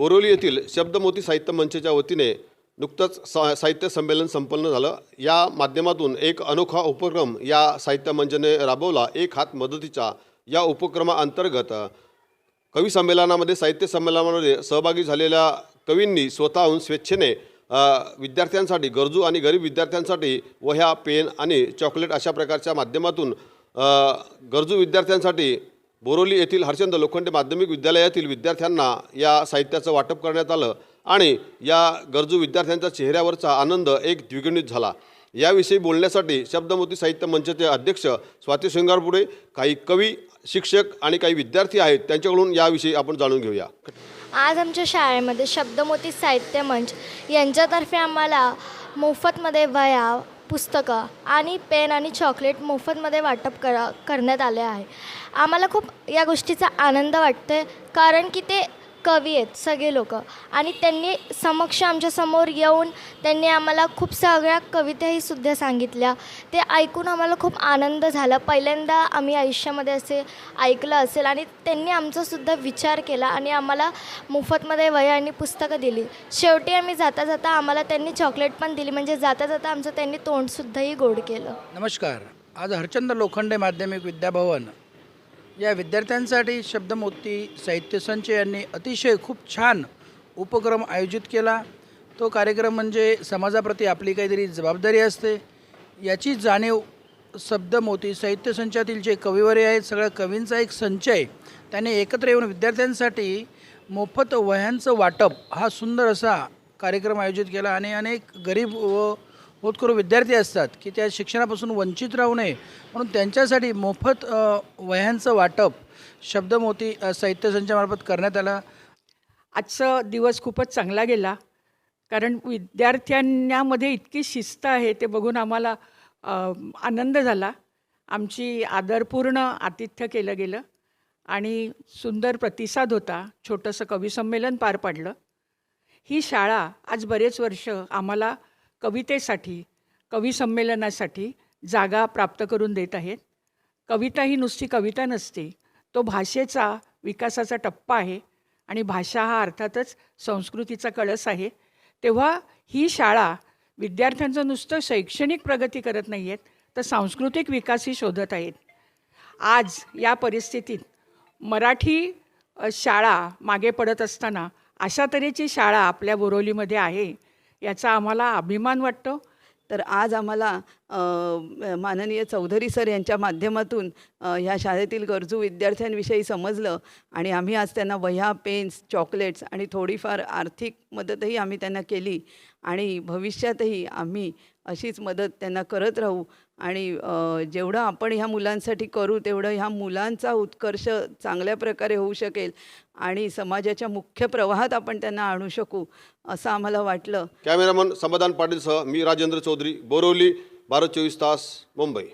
बोरोली येथील शब्दमोती साहित्य मंचच्या वतीने नुकतंच सा साहित्य संमेलन संपन्न झालं. या माध्यमातून एक अनोखा उपक्रम या साहित्य मंचने राबवला. एक हात मदतीचा या उपक्रमाअंतर्गत कवी संमेलनामध्ये साहित्य संमेलनामध्ये सहभागी झालेल्या कवींनी स्वतःहून स्वेच्छेने विद्यार्थ्यांसाठी गरजू आणि गरीब विद्यार्थ्यांसाठी वह्या पेन आणि चॉकलेट अशा प्रकारच्या माध्यमातून गरजू विद्यार्थ्यांसाठी बोरोली येथील हरचंद लोखंडे माध्यमिक विद्यालयातील विद्यार्थ्यांना या साहित्याचं वाटप करण्यात आलं आणि या गरजू विद्यार्थ्यांच्या चेहऱ्यावरचा आनंद एक द्विगुणित झाला. याविषयी बोलण्यासाठी शब्दमोती साहित्य मंचचे अध्यक्ष स्वाती शृंगारपुरे काही कवी शिक्षक आणि काही विद्यार्थी आहेत त्यांच्याकडून याविषयी आपण जाणून घेऊया. आज आमच्या शाळेमध्ये शब्दमोती साहित्य मंच यांच्यातर्फे आम्हाला मोफतमध्ये वया पुस्तकं आणि पेन आणि चॉकलेट मोफतमध्ये वाटप करा करण्यात आले आहे. आम्हाला खूप या गोष्टीचा आनंद वाटते कारण की ते कवी आहेत सगळे लोक. आणि त्यांनी समक्ष आमच्यासमोर येऊन त्यांनी आम्हाला खूप सगळ्या कविताही सुद्धा सांगितल्या. ते ऐकून आम्हाला खूप आनंद झाला. पहिल्यांदा आम्ही आयुष्यामध्ये असे ऐकलं असेल आणि त्यांनी आमचासुद्धा विचार केला आणि आम्हाला मोफतमध्ये वया आणि पुस्तकं दिली. शेवटी आम्ही जाता जाता आम्हाला त्यांनी चॉकलेट पण दिली. म्हणजे जाता जाता आमचं त्यांनी तोंडसुद्धाही गोड केलं. नमस्कार. आज हरचंद लोखंडे माध्यमिक विद्याभवन या विद्यार्थ्यांसाठी शब्दमोती साहित्य संच यांनी अतिशय खूप छान उपक्रम आयोजित केला. तो कार्यक्रम म्हणजे समाजाप्रती आपली काहीतरी जबाबदारी असते. याची जाणीव शब्दमोती साहित्य संचातील जे कविवरे आहेत सगळ्या कवींचा एक संच आहे. त्याने एकत्र येऊन विद्यार्थ्यांसाठी मोफत वह्यांचं वाटप हा सुंदर असा कार्यक्रम आयोजित केला आणि अनेक गरीब व होतकरू विद्यार्थी असतात की त्या शिक्षणापासून वंचित राहू नये म्हणून त्यांच्यासाठी मोफत वह्यांचं वाटप शब्दमोती साहित्य संचामार्फत करण्यात आला. आजचा दिवस खूपच चांगला गेला. कारण विद्यार्थ्यांमध्ये इतकी शिस्त आहे ते बघून आम्हाला आनंद झाला. आमची आदरपूर्ण आतिथ्य केलं गेलं आणि सुंदर प्रतिसाद होता. छोटंसं कविसंमेलन पार पाडलं. ही शाळा आज बरेच वर्ष आम्हाला कवितेसाठी कविसंमेलनासाठी जागा प्राप्त करून देत आहेत. कविता ही नुसती कविता नसते तो भाषेचा विकासाचा टप्पा आहे आणि भाषा हा अर्थातच संस्कृतीचा कळस आहे. तेव्हा ही शाळा विद्यार्थ्यांचं नुसतं शैक्षणिक प्रगती करत नाही आहेत तर सांस्कृतिक विकासही शोधत आहेत. आज या परिस्थितीत मराठी शाळा मागे पडत असताना अशा तऱ्हेची शाळा आपल्या बोरोलीमध्ये आहे. याचा आम्हाला अभिमान वाटतो. तर आज आम्हाला माननीय चौधरी सर यांच्या माध्यमातून ह्या शाळेतील गरजू विद्यार्थ्यांविषयी समजलं आणि आम्ही आज त्यांना वह्या पेन्स चॉकलेट्स आणि थोडीफार आर्थिक मदतही आम्ही त्यांना केली आणि भविष्यातही आम्ही अशीच मदत त्यांना करत राहू आणि जेवढं आपण ह्या मुलांसाठी करू तेवढं ह्या मुलांचा उत्कर्ष चांगल्या प्रकारे होऊ शकेल आणि समाजाच्या मुख्य प्रवाहात आपण त्यांना आणू शकू असं आम्हाला वाटलं. कॅमेरामन समाधान पाटीलसह मी राजेंद्र चौधरी बोरवली भारत चोवीस तास मुंबई.